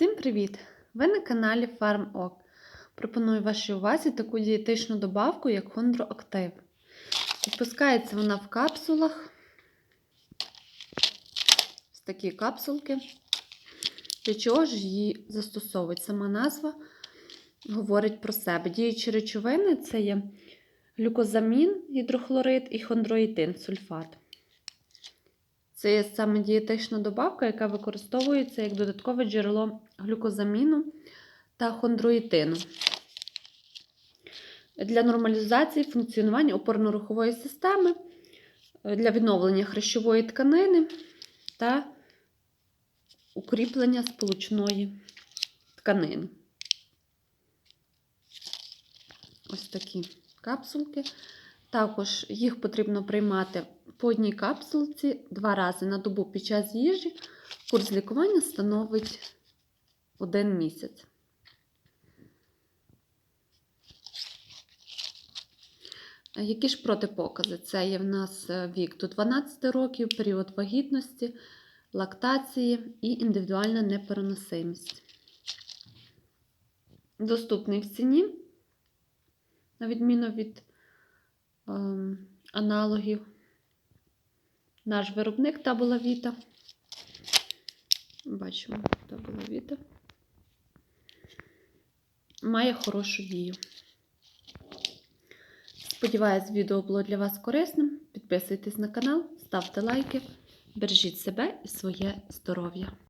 Всім привіт! Ви на каналі FarmOk. Пропоную вашій увазі таку дієтичну добавку, як Хондроактив. Відпускається вона в капсулах. Ось такі капсулки. Для чого ж її застосовують? Сама назва говорить про себе. Діючі речовини це є глюкозамін, гідрохлорид і хондроїтин, сульфат. Це є саме дієтична добавка, яка використовується як додаткове джерело глюкозаміну та хондроїтину для нормалізації функціонування опорно-рухової системи, для відновлення хрящової тканини та укріплення сполучної тканини. Ось такі капсулки. Також їх потрібно приймати по одній капсулці два рази на добу під час їжі. Курс лікування становить один місяць. Які ж протипокази? Це є в нас вік до 12 років, період вагітності, лактації і індивідуальна непереносимість. Доступний в ціні, на відміну від аналогів. Наш виробник Табула Віта. Бачимо, Табула Віта. Має хорошу дію. Сподіваюсь, відео було для вас корисним. Підписуйтесь на канал, ставте лайки, бережіть себе і своє здоров'я.